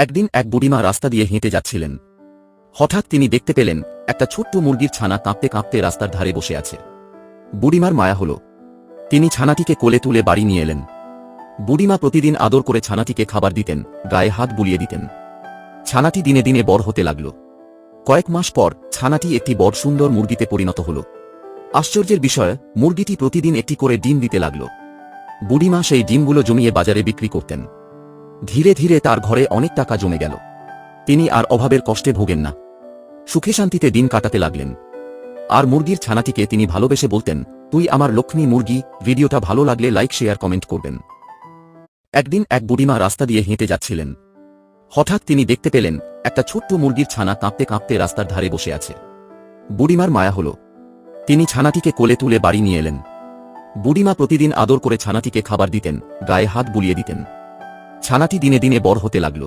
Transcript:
একদিন এক বুড়িমা রাস্তা দিয়ে হেঁটে যাচ্ছিলেন। হঠাৎ তিনি দেখতে পেলেন, একটা ছোট্ট মুরগির ছানা কাঁপতে কাঁপতে রাস্তার ধারে বসে আছে। বুড়িমার মায়া হল। তিনি ছানাটিকে কোলে তুলে বাড়ি নিয়ে এলেন। বুড়িমা প্রতিদিন আদর করে ছানাটিকে খাবার দিতেন, গায়ে হাত বুলিয়ে দিতেন। ছানাটি দিনে দিনে বড় হতে লাগল। কয়েক মাস পর ছানাটি একটি বড় সুন্দর মুরগিতে পরিণত হল। আশ্চর্যের বিষয়, মুরগিটি প্রতিদিন একটি করে ডিম দিতে লাগল। বুড়িমা সেই ডিমগুলো জমিয়ে বাজারে বিক্রি করতেন। ধীরে ধীরে তার ঘরে অনেক টাকা জমে গেল। তিনি আর অভাবের কষ্টে ভোগেন না। সুখে শান্তিতে দিন কাটাতে লাগলেন। আর মুরগির ছানাটিকে তিনি ভালোবেসে বলতেন, তুই আমার লক্ষ্মী মুরগি, ভিডিওটা ভালো লাগলে লাইক, শেয়ার, কমেন্ট করবেন। একদিন এক বুড়িমা রাস্তা দিয়ে হেঁটে যাচ্ছিলেন। হঠাৎ তিনি দেখতে পেলেন, একটা ছোট্ট মুরগির ছানা কাঁপতে কাঁপতে রাস্তার ধারে বসে আছে। বুড়িমার মায়া হল। তিনি ছানাটিকে কোলে তুলে বাড়ি নিয়ে এলেন। বুড়িমা প্রতিদিন আদর করে ছানাটিকে খাবার দিতেন, গায়ে হাত বুলিয়ে দিতেন। ছানাটি দিনে দিনে বড় হতে লাগল।